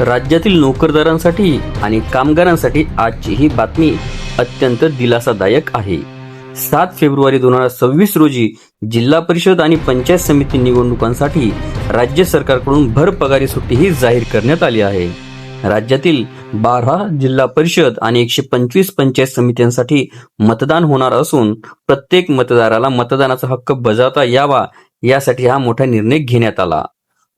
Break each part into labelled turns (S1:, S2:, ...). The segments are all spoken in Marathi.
S1: राज्यातील नोकरदारांसाठी आणि कामगारांसाठी आजची ही बातमी अत्यंत दिलासादायक आहे. सात फेब्रुवारी दोन हजार सव्वीस रोजी जिल्हा परिषद आणि पंचायत समिती निवडणुकांसाठी राज्य सरकारकडून भर पगारी सुट्टीही जाहीर करण्यात आली आहे. राज्यातील बारा जिल्हा परिषद आणि एकशे पंचवीस पंचायत समित्यांसाठी मतदान होणार असून प्रत्येक मतदाराला मतदानाचा हक्क बजावता यावा यासाठी हा मोठा निर्णय घेण्यात आला.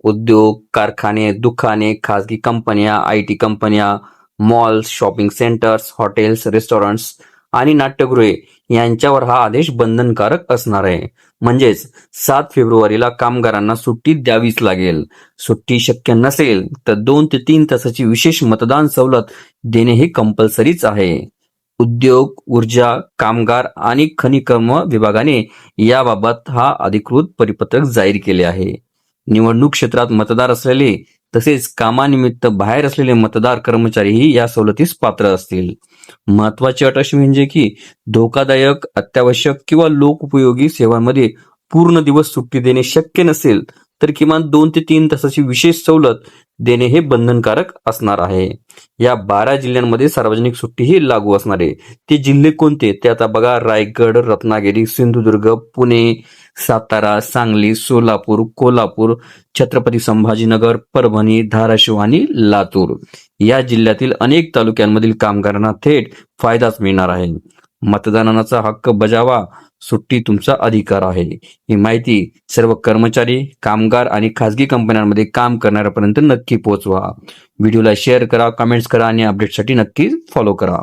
S1: उद्योग कारखाने दुकाने खाजगी कंपन्या आय टी कंपन्या malls shopping centres hotels restaurants आणि नाट्यगृहे यांच्यावर हा आदेश बंधनकारक असणार आहे. म्हणजेच सात फेब्रुवारीला कामगारांना सुट्टी द्यावीच लागेल. सुट्टी शक्य नसेल तर दोन ते तीन तासाची विशेष मतदान सवलत देणे हे कंपल्सरीच आहे. उद्योग ऊर्जा कामगार आणि खनिकर्म विभागाने याबाबत हा अधिकृत परिपत्रक जाहीर केले आहे. निवडणूक क्षेत्रात मतदार असलेले तसेच कामानिमित्त बाहेर असलेले मतदार कर्मचारीही या सवलतीस पात्र असतील. महत्वाची अट अशी म्हणजे की धोकादायक अत्यावश्यक किंवा लोकउपयोगी सेवांमध्ये पूर्ण दिवस सुट्टी देणे शक्य नसेल तर किमान दोन ते तीन तासाची विशेष सवलत देणे हे बंधनकारक असणार आहे. या बारा जिल्ह्यांमध्ये सार्वजनिक सुट्टी ही लागू असणार आहे. ते जिल्हे कोणते? ते आता बघा रायगड रत्नागिरी सिंधुदुर्ग पुणे सातारा सांगली सोलापूर कोल्हापूर छत्रपती संभाजीनगर परभणी धाराशिव आणि लातूर. या जिल्ह्यातील अनेक तालुक्यांमधील कामगारांना थेट फायदाच मिळणार आहे. मतदानाचा हक्क बजावा. सुट्टी तुमचा अधिकार आहे. ही माहिती सर्व कर्मचारी कामगार आणि खासगी कंपन्यांमध्ये काम करणाऱ्यापर्यंत नक्की पोहोचवा. व्हिडिओला शेअर करा कमेंट्स करा आणि अपडेटसाठी नक्की फॉलो करा.